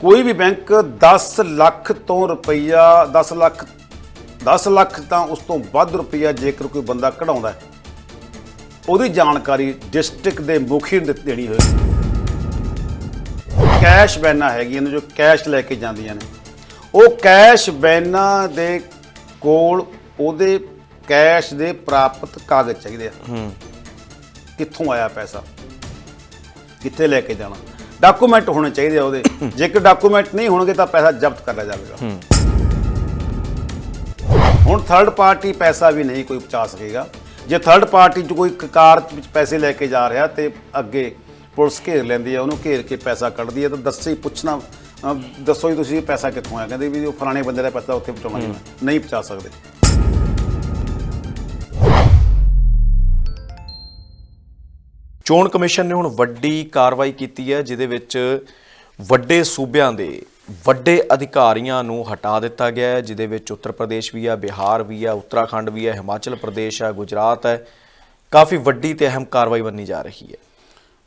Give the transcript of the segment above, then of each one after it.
ਕੋਈ ਵੀ ਬੈਂਕ 10 ਲੱਖ ਤੋਂ ਰੁਪਈਆ 10 ਲੱਖ 10 ਲੱਖ ਤਾਂ ਉਸ ਤੋਂ ਵੱਧ ਰੁਪਈਆ ਜੇਕਰ ਕੋਈ ਬੰਦਾ ਕਢਾਉਂਦਾ ਹੈ। ਉਹਦੀ ਜਾਣਕਾਰੀ ਡਿਸਟ੍ਰਿਕਟ ਦੇ ਮੁਖੀ ਨੂੰ ਦੇਣੀ ਹੋਏਗੀ। ਕੈਸ਼ ਬੈਨਾਂ ਹੈਗੀਆਂ ਨੇ ਜੋ ਕੈਸ਼ ਲੈ ਕੇ ਜਾਂਦੀਆਂ ਨੇ। ਉਹ ਕੈਸ਼ ਬੈਨਾਂ ਦੇ ਕੋਲ ਉਹਦੇ ਕੈਸ਼ ਦੇ ਪ੍ਰਾਪਤ ਕਾਗਜ਼ ਚਾਹੀਦੇ ਆ। ਹੂੰ। ਕਿੱਥੋਂ ਆਇਆ ਪੈਸਾ? ਕਿੱਥੇ ਲੈ ਕੇ ਜਾਣਾ? ਡਾਕੂਮੈਂਟ ਹੋਣੇ ਚਾਹੀਦੇ ਆ ਉਹਦੇ। ਜੇਕਰ ਡਾਕੂਮੈਂਟ ਨਹੀਂ ਹੋਣਗੇ ਤਾਂ ਪੈਸਾ ਜ਼ਬਤ ਕਰ ਲਿਆ ਜਾਵੇਗਾ। ਹੁਣ ਥਰਡ ਪਾਰਟੀ ਪੈਸਾ ਵੀ ਨਹੀਂ ਕੋਈ ਪਹੁੰਚਾ ਸਕੇਗਾ। ਜੇ ਥਰਡ ਪਾਰਟੀ ਚ ਕੋਈ ਕਾਰ ਵਿੱਚ ਪੈਸੇ ਲੈ ਕੇ ਜਾ ਰਿਹਾ ਤੇ ਅੱਗੇ ਪੁਲਿਸ ਘੇਰ ਲੈਂਦੀ ਹੈ ਉਹਨੂੰ ਘੇਰ ਕੇ ਪੈਸਾ ਕੱਢਦੀ ਹੈ ਤਾਂ ਦੱਸੇ ਹੀ ਪੁੱਛਣਾ ਦੱਸੋ ਜੀ ਤੁਸੀਂ ਇਹ ਪੈਸਾ ਕਿੱਥੋਂ ਆਇਆ ਕਹਿੰਦੇ ਵੀ ਉਹ ਫਲਾਣੇ ਬੰਦੇ ਦਾ ਪੈਸਾ ਉੱਥੇ ਪਹੁੰਚਾਉਣਾ। ਨਹੀਂ ਪਹੁੰਚਾ ਸਕਦੇ। ਚੋਣ ਕਮਿਸ਼ਨ ਨੇ ਹੁਣ ਵੱਡੀ ਕਾਰਵਾਈ ਕੀਤੀ ਹੈ ਜਿਹਦੇ ਵਿੱਚ ਵੱਡੇ ਸੂਬਿਆਂ ਦੇ ਵੱਡੇ ਅਧਿਕਾਰੀਆਂ ਨੂੰ ਹਟਾ ਦਿੱਤਾ ਗਿਆ ਹੈ ਜਿਹਦੇ ਵਿੱਚ ਉੱਤਰ ਪ੍ਰਦੇਸ਼ ਵੀ ਆ ਬਿਹਾਰ ਵੀ ਆ ਉੱਤਰਾਖੰਡ ਵੀ ਆ ਹਿਮਾਚਲ ਪ੍ਰਦੇਸ਼ ਆ ਗੁਜਰਾਤ ਹੈ। ਕਾਫੀ ਵੱਡੀ ਤੇ ਅਹਿਮ ਕਾਰਵਾਈ ਬੰਨੀ ਜਾ ਰਹੀ ਹੈ।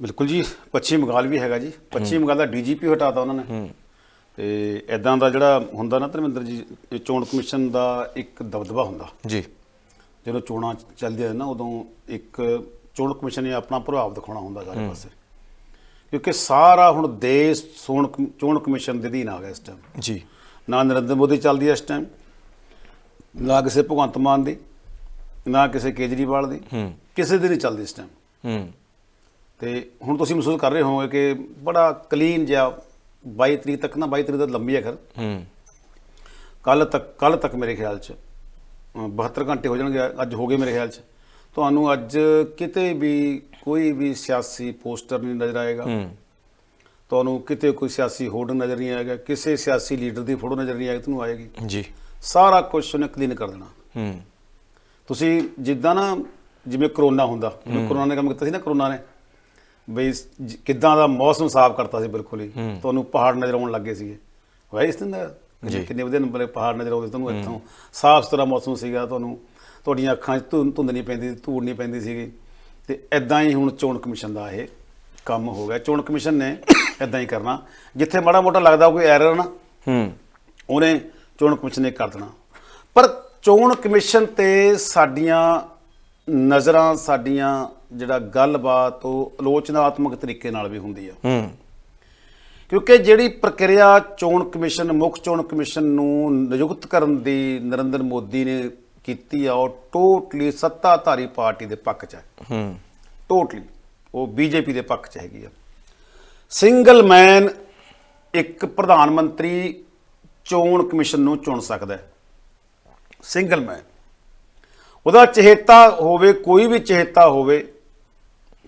ਬਿਲਕੁਲ ਜੀ ਪੱਛਮੀ ਬੰਗਾਲ ਵੀ ਹੈਗਾ ਜੀ। ਪੱਛਮੀ ਬੰਗਾਲ ਦਾ ਡੀਜੀਪੀ ਹਟਾਤਾ ਉਹਨਾਂ ਨੇ। ਤੇ ਐਦਾਂ ਦਾ ਜਿਹੜਾ ਹੁੰਦਾ ਨਾ ਧਰਮਿੰਦਰ ਜੀ ਇਹ ਚੋਣ ਕਮਿਸ਼ਨ ਦਾ ਇੱਕ ਦਬਦਬਾ ਹੁੰਦਾ। ਜੀ। ਜਦੋਂ ਚੋਣਾਂ ਚੱਲਦੀਆਂ ਨੇ ਨਾ ਉਦੋਂ ਇੱਕ ਚੋਣ ਕਮਿਸ਼ਨ ਨੇ ਆਪਣਾ ਪ੍ਰਭਾਵ ਦਿਖਾਉਣਾ ਹੁੰਦਾ ਸਾਰੇ ਪਾਸੇ। ਕਿਉਂਕਿ ਸਾਰਾ ਹੁਣ ਦੇਸ਼ ਕਮ- ਚੋਣ ਕਮਿਸ਼ਨ ਦੇ ਅਧੀਨ ਆ ਗਿਆ ਇਸ ਟਾਈਮ ਜੀ। ਨਾ ਨਰਿੰਦਰ ਮੋਦੀ ਚੱਲਦੀ ਹੈ ਇਸ ਟਾਈਮ ਨਾ ਕਿਸੇ ਭਗਵੰਤ ਮਾਨ ਦੀ ਨਾ ਕਿਸੇ ਕੇਜਰੀਵਾਲ ਦੀ ਕਿਸੇ ਦੀ ਨਹੀਂ ਚੱਲਦੀ ਇਸ ਟਾਈਮ ਹੂੰ। ਤੇ ਹੁਣ ਤੁਸੀਂ ਮਹਿਸੂਸ ਕਰ ਰਹੇ ਹੋਵੋਗੇ ਕਿ ਬੜਾ ਕਲੀਨ ਜਿਹਾ 22 ਤਰੀਕ ਤੱਕ ਨਾ 22 ਤਰੀਕ ਦਾ ਲੰਬੀ ਹੈ ਖਰ। ਹੂੰ। ਕੱਲ ਤੱਕ ਕੱਲ ਤੱਕ ਮੇਰੇ ਖਿਆਲ 'ਚ ਅ, 72 ਘੰਟੇ ਹੋ ਜਾਣਗੇ ਅੱਜ ਹੋ ਗਏ ਮੇਰੇ ਖਿਆਲ 'ਚ। ਤੁਹਾਨੂੰ ਅੱਜ ਕਿਤੇ ਵੀ ਕੋਈ ਵੀ ਸਿਆਸੀ ਪੋਸਟਰ ਨਹੀਂ ਨਜ਼ਰ ਆਏਗਾ। ਤੁਹਾਨੂੰ ਕਿਤੇ ਕੋਈ ਸਿਆਸੀ ਹੋਰਡਿੰਗ ਨਜ਼ਰ ਨਹੀਂ ਆਏਗਾ ਕਿਸੇ ਸਿਆਸੀ ਲੀਡਰ ਦੀ ਫੋਟੋ ਨਜ਼ਰ ਨਹੀਂ ਆਏਗੀ ਤੁਹਾਨੂੰ ਆਏਗੀ। ਜੀ। ਸਾਰਾ ਕੁਝ ਉਹਨੇ ਕਲੀਨ ਕਰ ਦੇਣਾ। ਹੂੰ। ਤੁਸੀਂ ਜਿੱਦਾਂ ਨਾ ਜਿਵੇਂ ਕਰੋਨਾ ਹੁੰਦਾ ਕਰੋਨਾ ਨੇ ਕੰਮ ਕੀਤਾ ਸੀ ਨਾ ਕਰੋਨਾ ਨੇ ਬਈ ਕਿੱਦਾਂ ਦਾ ਮੌਸਮ ਸਾਫ਼ ਕਰਤਾ ਸੀ ਬਿਲਕੁਲ ਹੀ। ਤੁਹਾਨੂੰ ਪਹਾੜ ਨਜ਼ਰ ਆਉਣ ਲੱਗੇ ਸੀਗੇ। ਹੋਇਆ ਇਸ ਦਿਨ ਦਾ? ਜੀ। ਕਿੰਨੇ ਵਧੀਆ ਨੰਬਰ ਪਹਾੜ ਨਜ਼ਰ ਆਉਂਦੇ ਤੁਹਾਨੂੰ ਇੱਥੋਂ। ਸਾਫ਼ ਸੁਥਰਾ ਮੌਸਮ ਸੀਗਾ ਤੁਹਾਨੂੰ ਤੁਹਾਡੀਆਂ ਅੱਖਾਂ 'ਚ ਧੁੰਦ ਧੁੰਦ ਨਹੀਂ ਪੈਂਦੀ ਧੂੜ ਨਹੀਂ ਪੈਂਦੀ ਸੀਗੀ। ਤੇ ਐਦਾਂ ਹੀ ਹੁਣ ਚੋਣ ਕਮਿਸ਼ਨ ਦਾ ਇਹ ਕੰਮ ਹੋ ਗਿਆ। ਚੋਣ ਕਮਿਸ਼ਨ ਨੇ ਐਦਾਂ ਹੀ ਕਰਨਾ। ਜਿੱਥੇ ਮਾੜਾ ਮੋਟਾ ਲੱਗਦਾ ਕੋਈ ਐਰਰ ਨਾ ਹੂੰ। ਉਹਨੇ ਚੋਣ ਕਮਿਸ਼ਨ ਨੇ ਕਰ ਦੇਣਾ। ਪਰ ਚੋਣ ਕਮਿਸ਼ਨ ਤੇ ਸਾਡੀਆਂ ਨਜ਼ਰਾਂ ਸਾਡੀਆਂ ਜਿਹੜਾ ਗੱਲਬਾਤ ਉਹ ਆਲੋਚਨਾਤਮਕ ਤਰੀਕੇ ਨਾਲ ਵੀ ਹੁੰਦੀ ਆ। ਹੂੰ। ਕਿਉਂਕਿ ਜਿਹੜੀ ਪ੍ਰਕਿਰਿਆ ਚੋਣ ਕਮਿਸ਼ਨ ਮੁੱਖ ਚੋਣ ਕਮਿਸ਼ਨ ਨੂੰ ਨਿਯੁਕਤ ਕਰਨ ਦੀ ਨਰਿੰਦਰ ਮੋਦੀ ਨੇ ਕੀਤੀ ਆ ਉਹ ਟੋਟਲੀ ਸੱਤਾਧਾਰੀ ਪਾਰਟੀ ਦੇ ਪੱਖ 'ਚ ਹੈ। ਹੂੰ। ਟੋਟਲੀ ਉਹ ਬੀਜੇਪੀ ਦੇ ਪੱਖ 'ਚ ਹੈਗੀ ਆ। ਸਿੰਗਲ ਮੈਨ ਇੱਕ ਪ੍ਰਧਾਨ ਮੰਤਰੀ ਚੋਣ ਕਮਿਸ਼ਨ ਨੂੰ ਚੁਣ ਸਕਦਾ ਹੈ। Single man. ਉਹਦਾ ਚਹੇਤਾ ਹੋਵੇ ਕੋਈ ਵੀ ਚਹੇਤਾ ਹੋਵੇ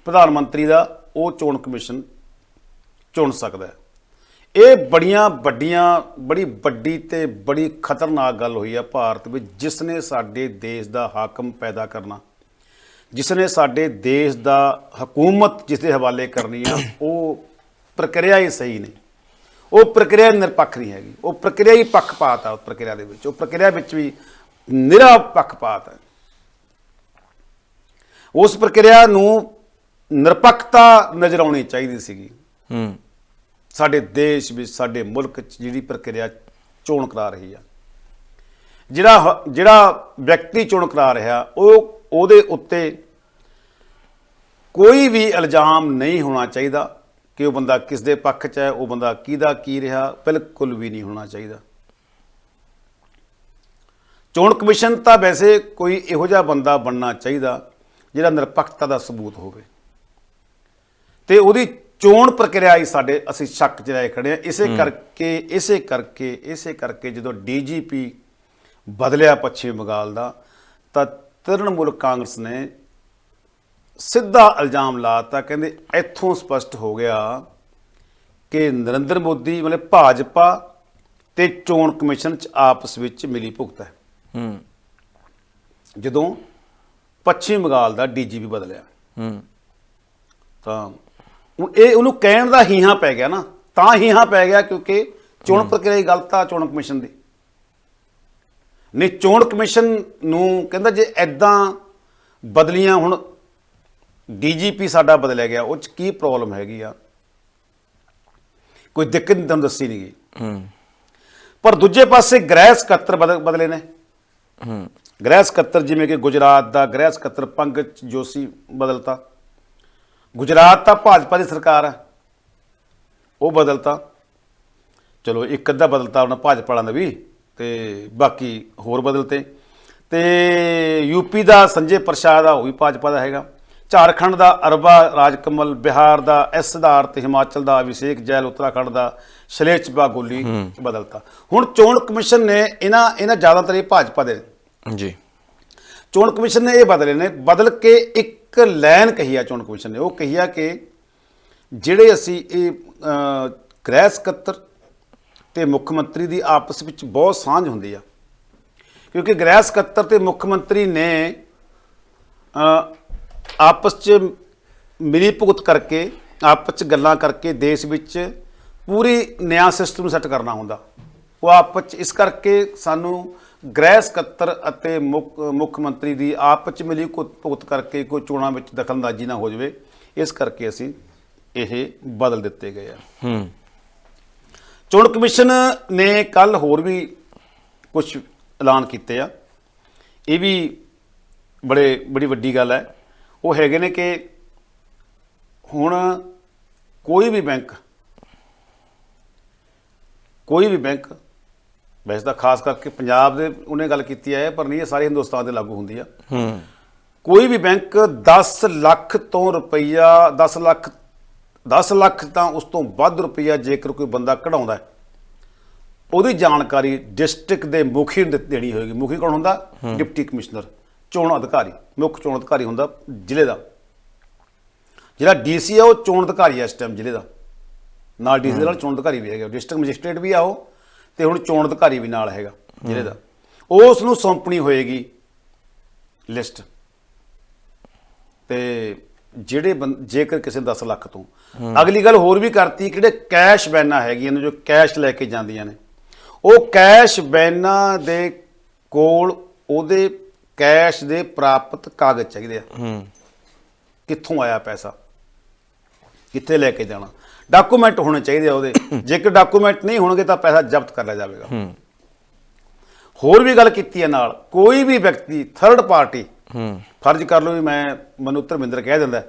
ਪ੍ਰਧਾਨ ਮੰਤਰੀ ਦਾ ਉਹ ਚੋਣ ਕਮਿਸ਼ਨ ਚੁਣ ਸਕਦਾ ਹੈ। ਇਹ ਬੜੀਆਂ ਵੱਡੀਆਂ, ਬੜੀ ਵੱਡੀ ਤੇ ਬੜੀ ਖਤਰਨਾਕ ਗੱਲ ਹੋਈ ਆ ਭਾਰਤ ਵਿੱਚ ਜਿਸ ਨੇ ਸਾਡੇ ਦੇਸ਼ ਦਾ ਹਾਕਮ ਪੈਦਾ ਕਰਨਾ। ਜਿਸ ਨੇ ਸਾਡੇ ਦੇਸ਼ ਦਾ ਹਕੂਮਤ ਜਿਸ ਦੇ ਹਵਾਲੇ ਕਰਨੀ ਆ, ਉਹ ਪ੍ਰਕਿਰਿਆ ਹੀ ਸਹੀ ਨਹੀਂ। ਉਹ ਪ੍ਰਕਿਰਿਆ ਨਿਰਪੱਖ ਨਹੀਂ ਹੈਗੀ। ਉਹ ਪ੍ਰਕਿਰਿਆ ਹੀ ਪੱਖਪਾਤ ਆ, ਉਸ ਪ੍ਰਕਿਰਿਆ ਦੇ ਵਿੱਚ। ਉਹ ਪ੍ਰਕਿਰਿਆ ਵਿੱਚ ਵੀ ਨਿਰਾ ਪੱਖਪਾਤ ਹੈ। ਉਸ ਪ੍ਰਕਿਰਿਆ ਨੂੰ ਨਿਰਪੱਖਤਾ ਨਜ਼ਰ ਆਉਣੀ ਚਾਹੀਦੀ ਸੀਗੀ। ਹੂੰ। ਸਾਡੇ ਦੇਸ਼ ਵਿੱਚ, ਸਾਡੇ ਮੁਲਕ 'ਚ ਜਿਹੜੀ ਪ੍ਰਕਿਰਿਆ ਚੋਣ ਕਰਾ ਰਹੀ ਆ। ਜਿਹੜਾ ਹ- ਜਿਹੜਾ ਵਿਅਕਤੀ ਚੋਣ ਕਰਾ ਰਿਹਾ, ਉਹ ਉਹਦੇ ਉੱਤੇ ਕੋਈ ਵੀ ਇਲਜ਼ਾਮ ਨਹੀਂ ਹੋਣਾ ਚਾਹੀਦਾ ਕਿ ਉਹ ਬੰਦਾ ਕਿਸ ਦੇ ਪੱਖ 'ਚ ਹੈ, ਉਹ ਬੰਦਾ ਕਿਹਦਾ ਕੀ ਰਿਹਾ, ਬਿਲਕੁਲ ਵੀ ਨਹੀਂ ਹੋਣਾ ਚਾਹੀਦਾ। ਚੋਣ ਕਮਿਸ਼ਨ ਤਾਂ ਵੈਸੇ ਕੋਈ ਇਹੋ ਜਿਹਾ ਬੰਦਾ ਬਣਨਾ ਚਾਹੀਦਾ ਜਿਹੜਾ ਨਿਰਪੱਖਤਾ ਦਾ ਸਬੂਤ ਹੋਵੇ। ਤੇ ਉਹਦੀ ਚੋਣ ਪ੍ਰਕਿਰਿਆ ਹੀ ਸਾਡੇ ਅਸੀਂ ਸ਼ੱਕ 'ਚ ਰਹਿ ਖੜੇ ਆ ਇਸੇ ਕਰਕੇ ਇਸੇ ਕਰਕੇ ਇਸੇ ਕਰਕੇ ਜਦੋਂ ਡੀਜੀਪੀ ਬਦਲਿਆ ਪੱਛਮੀ ਬੰਗਾਲ ਦਾ ਤਾਂ ਤ੍ਰਿਣਮੂਲ ਕਾਂਗਰਸ ਨੇ ਸਿੱਧਾ ਇਲਜ਼ਾਮ ਲਾਤਾ ਕਹਿੰਦੇ ਇੱਥੋਂ ਸਪਸ਼ਟ ਹੋ ਗਿਆ ਕਿ ਨਰਿੰਦਰ ਮੋਦੀ ਮਤਲਬ ਭਾਜਪਾ ਤੇ ਚੋਣ ਕਮਿਸ਼ਨ 'ਚ ਆਪਸ ਵਿੱਚ ਮਿਲੀ ਭੁਗਤ ਹੈ। ਹੂੰ। ਜਦੋਂ ਪੱਛਮੀ ਬੰਗਾਲ ਦਾ ਡੀਜੀਪੀ ਬਦਲਿਆ ਹੂੰ। ਤਾਂ ਇਹ ਉਹਨੂੰ ਕਹਿਣ ਦਾ ਹੀਹਾ ਪੈ ਗਿਆ ਨਾ ਤਾਂ ਹੀਹਾ ਪੈ ਗਿਆ ਕਿਉਂਕਿ ਚੋਣ ਪ੍ਰਕਿਰਿਆ ਹੀ ਗਲਤ ਆ ਚੋਣ ਕਮਿਸ਼ਨ ਦੀ। ਨਹੀਂ ਚੋਣ ਕਮਿਸ਼ਨ ਨੂੰ ਕਹਿੰਦਾ ਜੇ ਐਦਾਂ ਬਦਲੀਆਂ ਹੁਣ ਡੀਜੀਪੀ ਸਾਡਾ ਬਦਲਿਆ ਗਿਆ ਉਹ ਚ ਕੀ ਪ੍ਰੋਬਲਮ ਹੈਗੀ ਆ? ਕੋਈ ਦਿੱਕਤ ਨਹੀਂ ਤੁਹਾਨੂੰ ਦੱਸੀ ਨਹੀਂ ਗਈ। ਹੂੰ। ਪਰ ਦੂਜੇ ਪਾਸੇ ਗ੍ਰਹਿ ਸਕੱਤਰ ਬਦਲ- ਬਦਲੇ ਨੇ। ਹੂੰ। ਗ੍ਰਹਿ ਸਕੱਤਰ ਜਿਵੇਂ ਕਿ ਗੁਜਰਾਤ ਦਾ ਗ੍ਰਹਿ ਸਕੱਤਰ ਪੰਕਜ ਜੋਸ਼ੀ ਬਦਲਤਾ। ਗੁਜਰਾਤ ਤਾਂ ਭਾਜਪਾ ਦੀ ਸਰਕਾਰ ਹੈ ਉਹ ਬਦਲਤਾ। ਚਲੋ ਇੱਕ ਅੱਧਾ ਬਦਲਤਾ ਉਹਨਾਂ ਭਾਜਪਾ ਵਾਲਿਆਂ ਦਾ ਵੀ ਤੇ ਬਾਕੀ ਹੋਰ ਬਦਲਤੇ। ਤੇ ਯੂਪੀ ਦਾ ਸੰਜੇ ਪ੍ਰਸ਼ਾਦ ਆ ਉਹ ਵੀ ਭਾਜਪਾ ਦਾ ਹੈਗਾ। ਝਾਰਖੰਡ ਦਾ ਅਰਬਾ ਰਾਜਕਮਲ ਬਿਹਾਰ ਦਾ ਐਸ ਸਿਧਾਰਥ ਹਿਮਾਚਲ ਦਾ ਅਭਿਸ਼ੇਕ ਜੈਲ ਉੱਤਰਾਖੰਡ ਦਾ ਸ਼ਲੇਸ਼ ਬਾਗੋਲੀ ਬਦਲਤਾ। ਹੁਣ ਚੋਣ ਕਮਿਸ਼ਨ ਨੇ ਇਹਨਾਂ ਇਹਨਾਂ ਜ਼ਿਆਦਾਤਰ ਇਹ ਭਾਜਪਾ ਦੇ। ਜੀ। ਚੋਣ ਕਮਿਸ਼ਨ ਨੇ ਇਹ ਬਦਲੇ ਨੇ। ਬਦਲ ਕੇ ਇੱਕ ਇੱਕ ਲਾਈਨ ਕਹੀ ਆ ਚੋਣ ਕਮਿਸ਼ਨ ਨੇ, ਉਹ ਕਹੀ ਆ ਕਿ ਜਿਹੜੇ ਅਸੀਂ ਇਹ ਗ੍ਰਹਿ ਸਕੱਤਰ ਤੇ ਮੁੱਖ ਮੰਤਰੀ ਦੀ ਆਪਸ ਵਿੱਚ ਬਹੁਤ ਸਾਂਝ ਹੁੰਦੀ ਆ, ਕਿਉਂਕਿ ਗ੍ਰਹਿ ਸਕੱਤਰ ਤੇ ਮੁੱਖ ਮੰਤਰੀ ਨੇ ਆਪਸ 'ਚ ਮਿਲੀ ਭੁਗਤ ਕਰਕੇ, ਆਪਸ 'ਚ ਗੱਲਾਂ ਕਰਕੇ ਦੇਸ਼ ਵਿੱਚ ਪੂਰੀ ਨਿਆਂ ਸਿਸਟਮ ਸੈੱਟ ਕਰਨਾ ਹੁੰਦਾ। ਉਹ ਆਪਸ 'ਚ, ਇਸ ਕਰਕੇ ਸਾਨੂੰ ਗ੍ਰਹਿ ਸਕੱਤਰ ਅਤੇ ਮੁੱਖ ਮੁੱਖ ਮੰਤਰੀ ਦੀ ਆਪਸ 'ਚ ਮਿਲੀ ਭੁਗਤ ਭੁਗਤ ਕਰਕੇ ਕੋਈ ਚੋਣਾਂ ਵਿੱਚ ਦਖਲਅੰਦਾਜ਼ੀ ਨਾ ਹੋ ਜਾਵੇ ਇਸ ਕਰਕੇ ਅਸੀਂ ਇਹ ਬਦਲ ਦਿੱਤੇ ਗਏ ਆ। ਹੂੰ। ਚੋਣ ਕਮਿਸ਼ਨ ਨੇ ਕੱਲ ਹੋਰ ਵੀ ਕੁਝ ਐਲਾਨ ਕੀਤੇ ਆ। ਇਹ ਵੀ ਬੜੇ ਬੜੀ ਵੱਡੀ ਗੱਲ ਹੈ। ਉਹ ਹੈਗੇ ਨੇ ਕਿ ਹੁਣ ਕੋਈ ਵੀ ਬੈਂਕ ਕੋਈ ਵੀ ਬੈਂਕ ਵੈਸੇ ਤਾਂ ਖਾਸ ਕਰਕੇ ਪੰਜਾਬ ਦੇ ਉਹਨੇ ਗੱਲ ਕੀਤੀ ਹੈ ਪਰ ਨਹੀਂ ਇਹ ਸਾਰੇ ਹਿੰਦੁਸਤਾਨ ਦੇ ਲਾਗੂ ਹੁੰਦੀ ਆ। ਹੂੰ। ਕੋਈ ਵੀ ਬੈਂਕ 10 ਲੱਖ ਤੋਂ ਰੁਪਈਆ 10 ਲੱਖ 10 ਲੱਖ ਤਾਂ ਉਸ ਤੋਂ ਵੱਧ ਰੁਪਈਆ ਜੇਕਰ ਕੋਈ ਬੰਦਾ ਕਢਾਉਂਦਾ ਹੈ ਉਹਦੀ ਜਾਣਕਾਰੀ ਡਿਸਟ੍ਰਿਕਟ ਦੇ ਮੁਖੀ ਨੂੰ ਦੇਣੀ ਹੋਏਗੀ। ਮੁਖੀ ਕੌਣ ਹੁੰਦਾ? ਡਿਪਟੀ ਕਮਿਸ਼ਨਰ ਚੋਣ ਅਧਿਕਾਰੀ ਮੁੱਖ ਚੋਣ ਅਧਿਕਾਰੀ ਹੁੰਦਾ ਜ਼ਿਲ੍ਹੇ ਦਾ। ਜਿਹੜਾ ਡੀਸੀ ਆ ਉਹ ਚੋਣ ਅਧਿਕਾਰੀ ਆ ਇਸ ਟਾਈਮ ਜ਼ਿਲ੍ਹੇ ਦਾ। ਨਾਲ ਡੀਸੀ ਨਾਲ ਚੋਣ ਅਧਿਕਾਰੀ ਵੀ ਹੈਗਾ ਡਿਸਟ੍ਰਿਕਟ ਮੈਜਿਸਟ੍ਰੇਟ ਵੀ ਆ ਉਹ। ਤੇ ਹੁਣ ਚੋਣ ਅਧਿਕਾਰੀ ਵੀ ਨਾਲ ਹੈਗਾ ਜ਼ਿਲ੍ਹੇ ਦਾ। ਉਸ ਨੂੰ ਸੌਂਪਣੀ ਹੋਏਗੀ ਲਿਸਟ। ਤੇ ਜਿਹੜੇ ਜੇਕਰ ਕਿਸੇ 10 ਲੱਖ ਤੋਂ। ਅਗਲੀ ਗੱਲ ਹੋਰ ਵੀ ਕਰਤੀ ਕਿ ਜਿਹੜੇ ਕੈਸ਼ ਬੈਨਾਂ ਹੈਗੀਆਂ ਨੇ ਜੋ ਕੈਸ਼ ਲੈ ਕੇ ਜਾਂਦੀਆਂ ਨੇ। ਉਹ ਕੈਸ਼ ਬੈਨਾਂ ਦੇ ਕੋਲ ਉਹਦੇ ਕੈਸ਼ ਦੇ ਪ੍ਰਾਪਤ ਕਾਗਜ਼ ਚਾਹੀਦੇ ਆ। ਹੂੰ। ਕਿੱਥੋਂ ਆਇਆ ਪੈਸਾ? ਕਿੱਥੇ ਲੈ ਕੇ ਜਾਣਾ? ਡਾਕੂਮੈਂਟ ਹੋਣੇ ਚਾਹੀਦੇ ਆ ਉਹਦੇ। ਜੇਕਰ ਡਾਕੂਮੈਂਟ ਨਹੀਂ ਹੋਣਗੇ ਤਾਂ ਪੈਸਾ ਜ਼ਬਤ ਕਰ ਲਿਆ ਜਾਵੇਗਾ। ਹੋਰ ਵੀ ਗੱਲ ਕੀਤੀ ਹੈ ਨਾਲ ਕੋਈ ਵੀ ਵਿਅਕਤੀ ਥਰਡ ਪਾਰਟੀ ਫਰਜ਼ ਕਰ ਲਓ ਵੀ ਮੈਂ ਮਨੂੰ ਧਰਮਿੰਦਰ ਕਹਿ ਦਿੰਦਾ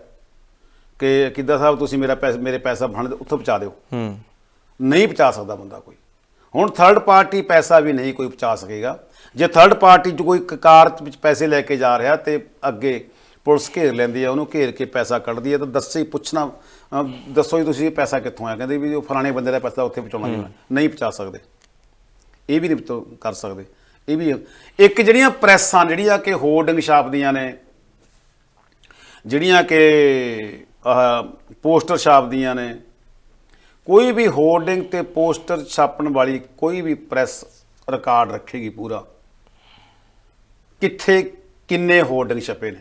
ਕਿ ਕਿੱਦਾਂ ਸਾਹਿਬ ਤੁਸੀਂ ਮੇਰਾ ਪੈਸਾ ਮੇਰੇ ਪੈਸਾ ਬਣ ਉੱਥੇ ਪਹੁੰਚਾ ਦਿਓ। ਹੂੰ। ਨਹੀਂ ਪਹੁੰਚਾ ਸਕਦਾ ਬੰਦਾ ਕੋਈ। ਹੁਣ ਥਰਡ ਪਾਰਟੀ ਪੈਸਾ ਵੀ ਨਹੀਂ ਕੋਈ ਪਹੁੰਚਾ ਸਕੇਗਾ। ਜੇ ਥਰਡ ਪਾਰਟੀ 'ਚ ਕੋਈ ਕਾਰ ਵਿੱਚ ਪੈਸੇ ਲੈ ਕੇ ਜਾ ਰਿਹਾ ਤੇ ਅੱਗੇ ਪੁਲਿਸ ਘੇਰ ਲੈਂਦੀ ਆ ਉਹਨੂੰ ਘੇਰ ਕੇ ਪੈਸਾ ਕੱਢਦੀ ਹੈ ਤਾਂ ਦੱਸੇ ਹੀ ਪੁੱਛਣਾ ਅਹ, ਦੱਸੋ ਜੀ ਤੁਸੀਂ ਇਹ ਪੈਸਾ ਕਿੱਥੋਂ ਆਇਆ? ਕਹਿੰਦੇ ਵੀ ਉਹ ਫਲਾਣੇ ਬੰਦੇ ਦਾ ਪੈਸਾ ਉੱਥੇ ਪਹੁੰਚਾਉਣਾ ਜੀ। ਨਹੀਂ ਪਹੁੰਚਾ ਸਕਦੇ। ਇਹ ਵੀ ਨਹੀਂ ਪਹੁੰਚਾ- ਕਰ ਸਕਦੇ। ਇਹ ਵੀ ਇੱਕ ਜਿਹੜੀਆਂ ਪ੍ਰੈਸਾਂ ਜਿਹੜੀਆਂ ਕਿ ਹੋਰਡਿੰਗ ਛਾਪਦੀਆਂ ਨੇ ਜਿਹੜੀਆਂ ਕਿ ਆਹ ਪੋਸਟਰ ਛਾਪਦੀਆਂ ਨੇ ਕੋਈ ਵੀ ਹੋਰਡਿੰਗ ਤੇ ਪੋਸਟਰ ਛਾਪਣ ਵਾਲੀ ਕੋਈ ਵੀ ਪ੍ਰੈਸ ਰਿਕਾਰਡ ਰੱਖੇਗੀ ਪੂਰਾ। ਕਿੱਥੇ ਕਿੰਨੇ ਹੋਰਡਿੰਗ ਛਪੇ ਨੇ?